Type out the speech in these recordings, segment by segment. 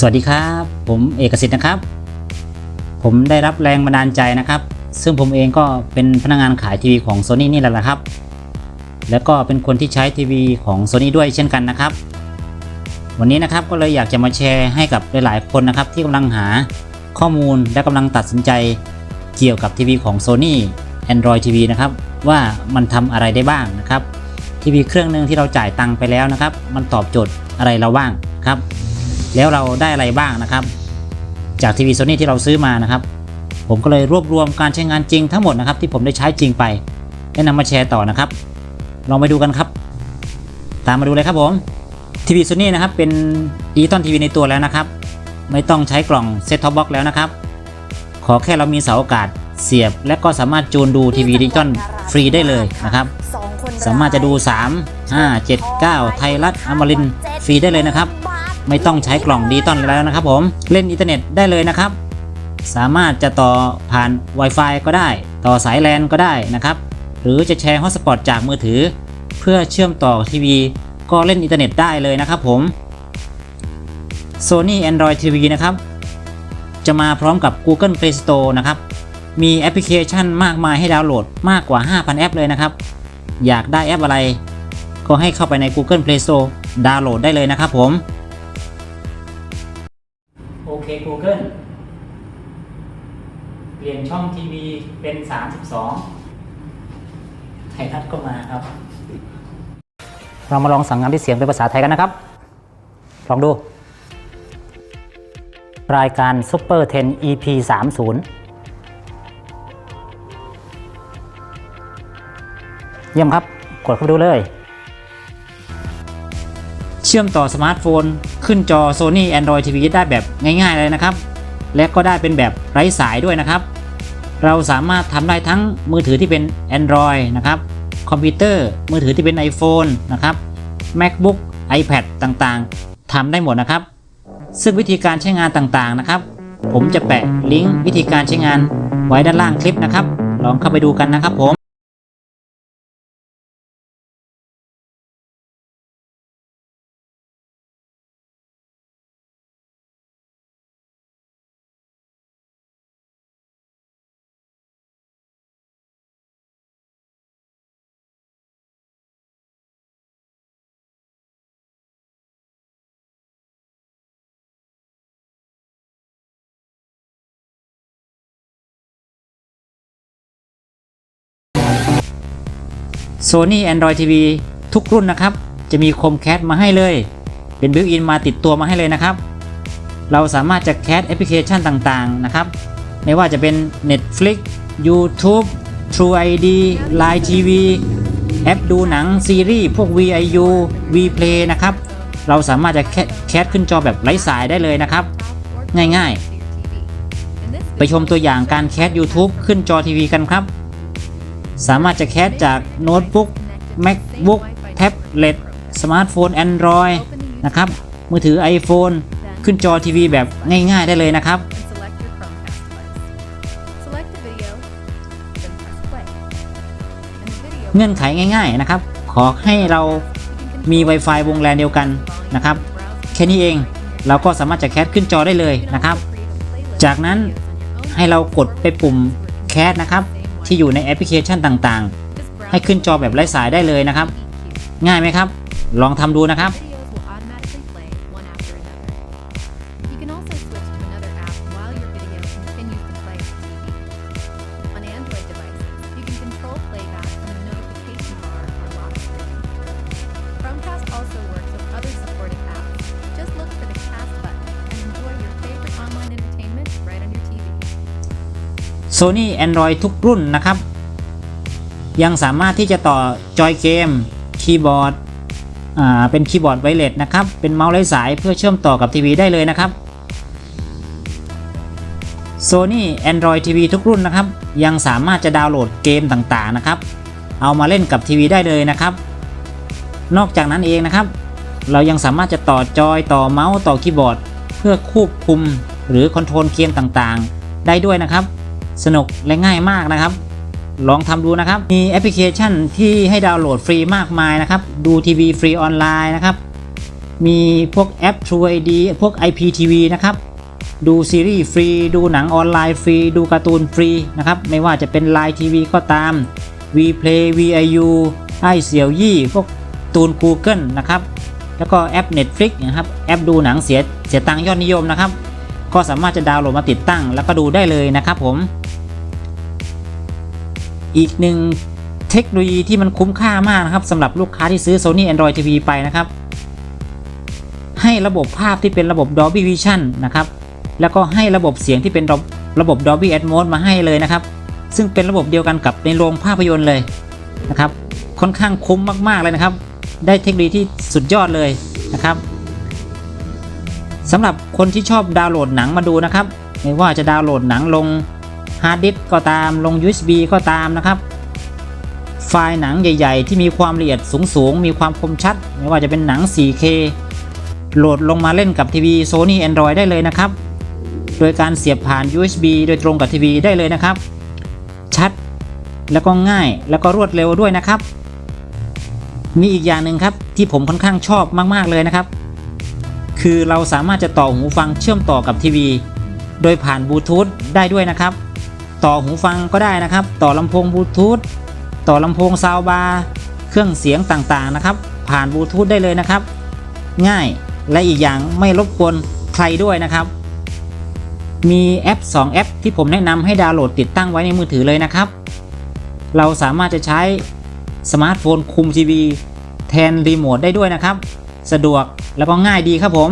สวัสดีครับ ผมเอกสิทธิ์นะครับ ผมได้รับแรงบันดาลใจนะครับ ซึ่งผมเองก็เป็นพนักงานขายทีวีของ Sony นี่แหละนะครับ แล้วก็เป็นคนที่ใช้ทีวีของ Sony ด้วยเช่นกันนะครับ วันนี้นะครับก็เลยอยากจะมาแชร์ให้กับหลายๆคนนะครับ ที่กำลังหาข้อมูลและกำลังตัดสินใจเกี่ยวกับทีวีของ Sony Android TV นะครับ ว่ามันทำอะไรได้บ้างนะครับทีวีเครื่องหนึ่งที่เราจ่ายตังค์ไปแล้วนะครับ มันตอบโจทย์อะไรเราบ้างครับ แล้วเราได้อะไรบ้างนะครับ จากทีวีโซนี่ที่เราซื้อมานะครับ ผมก็เลยรวบรวมการใช้งานจริงทั้งหมดนะครับ ที่ผมได้ใช้จริงไปและนำมาแชร์ต่อนะครับ ลองไปดูกันครับ ตามมาดูเลยครับผมทีวีโซนี่นะครับเป็นดิจิตอลทีวีในตัวแล้วนะครับ ไม่ต้องใช้กล่องเซ็ตท็อปบ็อกแล้วนะครับ ขอแค่เรามีเสาอากาศเสียบ และก็สามารถจูนดูทีวีดิจิตอลฟรีได้เลยนะครับสามารถจะดู 3 5 7 9 ไทยรัฐอมรินฟรีได้เลยนะครับ ไม่ต้องใช้กล่องดิจิตอลแล้วนะครับผมเล่นอินเทอร์เน็ตได้เลยนะครับ สามารถจะต่อผ่าน Wi-Fi ก็ได้ ต่อสายแลนก็ได้นะครับ หรือจะแชร์ฮอตสปอตจากมือถือ เพื่อเชื่อมต่อทีวี ก็เล่นอินเทอร์เน็ตได้เลยนะครับผม Sony Android TV นะครับ จะมาพร้อมกับ Google Play Store นะครับ มีแอปพลิเคชันมากมายให้ดาวน์โหลดมากกว่า 5,000 แอปเลยนะครับ อยากได้แอปอะไร ก็ให้เข้าไปใน Google Play Store ดาวน์โหลดได้เลยนะครับผม โอเค Google เปลี่ยนช่องทีวีเป็น 32 ไทยรัฐก็มาครับ เรามาลองสั่งงานที่เสียงเป็นภาษาไทยกันนะครับ ลองดู รายการ Super 10 EP 30 เยี่ยมครับ กดเข้าไปดูเลย เชื่อมต่อสมาร์ทโฟน ขึ้นจอ Sony Android TV ได้แบบง่ายๆเลยนะครับ และก็ได้เป็นแบบไร้สายด้วยนะครับ เราสามารถทำได้ทั้งมือถือที่เป็น Android นะครับคอมพิวเตอร์มือถือที่เป็น iPhone นะครับ MacBook iPad ต่างๆทำได้หมดนะครับ ซึ่งวิธีการใช้งานต่างๆนะครับ ผมจะแปะลิงก์วิธีการใช้งานไว้ด้านล่างคลิปนะครับ ลองเข้าไปดูกันนะครับผม Sony Android TV ทุกรุ่นนะครับ จะมีคมแคสมาให้เลย เป็นบิวอินมาติดตัวมาให้เลยนะครับ เราสามารถจะแคสแอปพลิเคชันต่างๆนะครับ ไม่ว่าจะเป็น Netflix YouTube True ID Line TV แอปดูหนังซีรีส์พวก VIU Vplay นะครับ เราสามารถจะแคแคสขึ้นจอแบบไร้สายได้เลยนะครับ ง่ายๆ ไปชมตัวอย่างการแคส YouTube ขึ้นจอทีวีกันครับ สามารถจะแคสจากโน้ตบุ๊ก MacBook แท็บเล็ตสมาร์ทโฟน Android นะครับ มือถือ iPhone ขึ้นจอทีวีแบบง่ายๆได้เลยนะครับ เงื่อนไขง่ายๆนะครับ ขอให้เรามี Wi-Fi วงแลนเดียวกันนะครับ แค่นี้เองเราก็สามารถจะแคสขึ้นจอได้เลยนะครับ จากนั้นให้เรากดไปปุ่มแคสนะครับ ที่อยู่ในแอปพลิเคชันต่างๆ ให้ขึ้นจอแบบไร้สายได้เลยนะครับ ง่ายไหมครับ ลองทำดูนะครับ Sony Android ทุกรุ่นนะครับ ยังสามารถที่จะต่อจอยเกม คีย์บอร์ดเป็นคีย์บอร์ดไวเลสนะครับ เป็นเมาส์ไร้สายเพื่อเชื่อมต่อกับทีวีได้เลยนะครับ Sony Android TV ทุกรุ่นนะครับ ยังสามารถจะดาวน์โหลดเกมต่างๆนะครับ เอามาเล่นกับทีวีได้เลยนะครับ นอกจากนั้นเองนะครับ เรายังสามารถจะต่อจอยต่อเมาส์ต่อคีย์บอร์ด เพื่อควบคุมหรือคอนโทรลเกมต่างๆ ได้ด้วยนะครับ สนุกและง่ายมากนะครับ ลองทำดูนะครับ มีแอปพลิเคชันที่ให้ดาวน์โหลดฟรีมากมายนะครับ ดูทีวีฟรีออนไลน์นะครับ มีพวกแอป True ID พวก IPTV นะครับ ดูซีรีส์ฟรี ดูหนังออนไลน์ฟรี ดูการ์ตูนฟรีนะครับ ไม่ว่าจะเป็น Line TV ก็ตาม Vplay VIU ไอเสี่ยวยี่พวกตูน Google นะครับ แล้วก็แอป Netflix นะครับ แอปดูหนังเสียเสียตังยอดนิยมนะครับ ก็สามารถจะดาวน์โหลดมาติดตั้ง แล้วก็ดูได้เลยนะครับผม อีกหนึ่งเทคโนโลยีที่มันคุ้มค่ามากนะครับสำหรับลูกค้าที่ซื้อ Sony Android TV ไปนะครับ ให้ระบบภาพที่เป็นระบบ Dolby Vision นะครับ แล้วก็ให้ระบบเสียงที่เป็นระบบ Dolby Atmos มาให้เลยนะครับ ซึ่งเป็นระบบเดียวกันกับในโรงภาพยนตร์เลยนะครับ ค่อนข้างคุ้มมากๆเลยนะครับ ได้เทคโนโลยีที่สุดยอดเลยนะครับสำหรับคนที่ชอบดาวน์โหลดหนังมาดูนะครับ ไม่ว่าจะดาวน์โหลดหนังลง ฮาร์ดดิสก์ก็ตามลง USB ก็ตามนะครับ ไฟล์หนังใหญ่ ๆ ที่มีความละเอียดสูง ๆ มีความคมชัด ไม่ว่าจะเป็นหนัง 4K โหลดลงมาเล่นกับทีวี Sony Android ได้เลยนะครับ โดยการเสียบผ่าน USB โดยตรงกับทีวีได้เลยนะครับ ชัดแล้วก็ง่ายแล้วก็รวดเร็วด้วยนะครับ มีอีกอย่างหนึ่งครับที่ผมค่อนข้างชอบมากๆเลยนะครับ คือเราสามารถจะต่อหูฟังเชื่อมต่อกับทีวี โดยผ่านบลูทูธได้ด้วยนะครับ ต่อหูฟังก็ได้นะครับ ต่อลำโพงบลูทูธต่อลำโพงซาวบาร์เครื่องเสียงต่างๆนะครับ ผ่านบลูทูธได้เลยนะครับ ง่ายและอีกอย่างไม่รบกวนใครด้วยนะครับ มีแอป 2 แอป ที่ผมแนะนำให้ดาวน์โหลดติดตั้งไว้ในมือถือเลยนะครับ เราสามารถจะใช้สมาร์ทโฟนคุมทีวีแทนรีโมทได้ด้วยนะครับ สะดวกแล้วก็ง่ายดีครับผม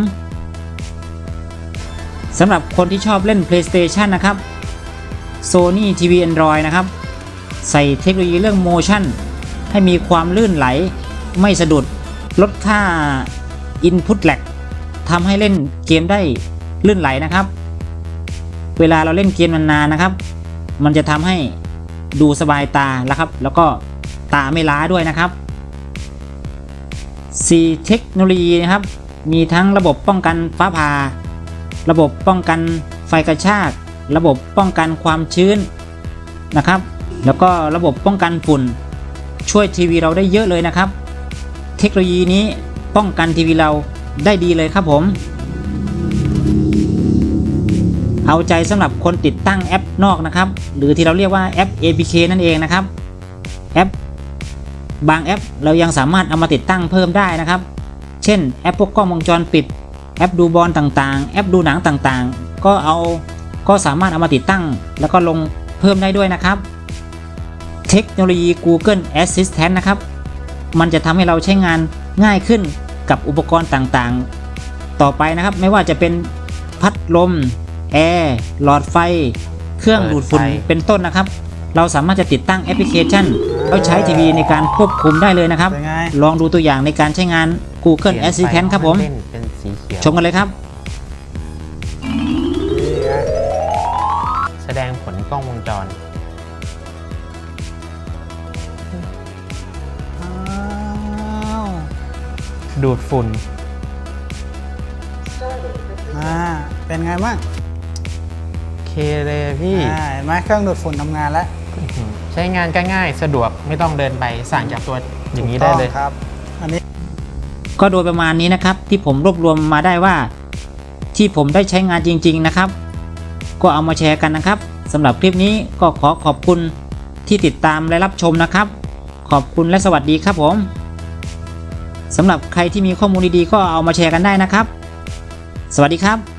สำหรับคนที่ชอบเล่น PlayStation นะครับ Sony TV Android นะครับ ใส่เทคโนโลยีเรื่อง motion ให้มีความลื่นไหล ไม่สะดุด ลดค่า input lag ทำให้เล่นเกมได้ลื่นไหลนะครับ เวลาเราเล่นเกมนานๆนะครับ มันจะทำให้ดูสบายตาแล้วครับ แล้วก็ตาไม่ล้าด้วยนะครับ 4 เทคโนโลยีนะครับ มีทั้งระบบป้องกันฟ้าผ่า ระบบป้องกันไฟกระชาก ระบบป้องกันความชื้นนะครับ แล้วก็ระบบป้องกันฝุ่น ช่วยทีวีเราได้เยอะเลยนะครับ เทคโนโลยีนี้ป้องกันทีวีเราได้ดีเลยครับผม เอาใจสำหรับคนติดตั้งแอปนอกนะครับ หรือที่เราเรียกว่าแอป APK นั่นเองนะครับแอปบางแอปเรายังสามารถเอามาติดตั้งเพิ่มได้นะครับ เช่นแอปพวกกล้องวงจรปิด แอปดูบอลต่างๆ แอปดูหนังต่างๆ ก็เอา ก็สามารถเอามาติดตั้ง แล้วก็ลงเพิ่มได้ด้วยนะครับ เทคโนโลยี Google Assistant นะครับ มันจะทำให้เราใช้งานง่ายขึ้นกับอุปกรณ์ต่างๆ ต่อไปนะครับ ไม่ว่าจะเป็นพัดลม แอร์หลอดไฟ เครื่องดูดฝุ่นเปิดไฟเป็นต้นนะครับ เราสามารถจะติดตั้งแอปพลิเคชันแล้วใช้ทีวีในการควบคุมได้เลยนะครับเป็นไงลองดูตัวอย่างในการใช้งาน Google เขียนไป Assistant ครับผมเล่นเป็นสีเขียวชมกันเลยครับ ลกล้องวงจร อ้าวดูดฝุ่นอ่าเป็นไงบ้างเคเลยพี่อ่าเห็นไหมเครื่องดูดฝุ่นทำงานแล้วใช้งานก็ง่ายสะดวกไม่ต้องเดินไปสั่งจากตัวอย่างนี้ได้เลย ถูกต้องครับ อันนี้ก็โดยประมาณนี้นะครับที่ผมรวบรวมมาได้ว่า ที่ผมได้ใช้งานจริง ๆนะครับ ก็เอามาแชร์กันนะครับ สำหรับคลิปนี้ก็ขอขอบคุณที่ติดตามและรับชมนะครับ ขอบคุณและสวัสดีครับผมสำหรับใครที่มีข้อมูลดีๆก็เอามาแชร์กันได้นะครับ สวัสดีครับ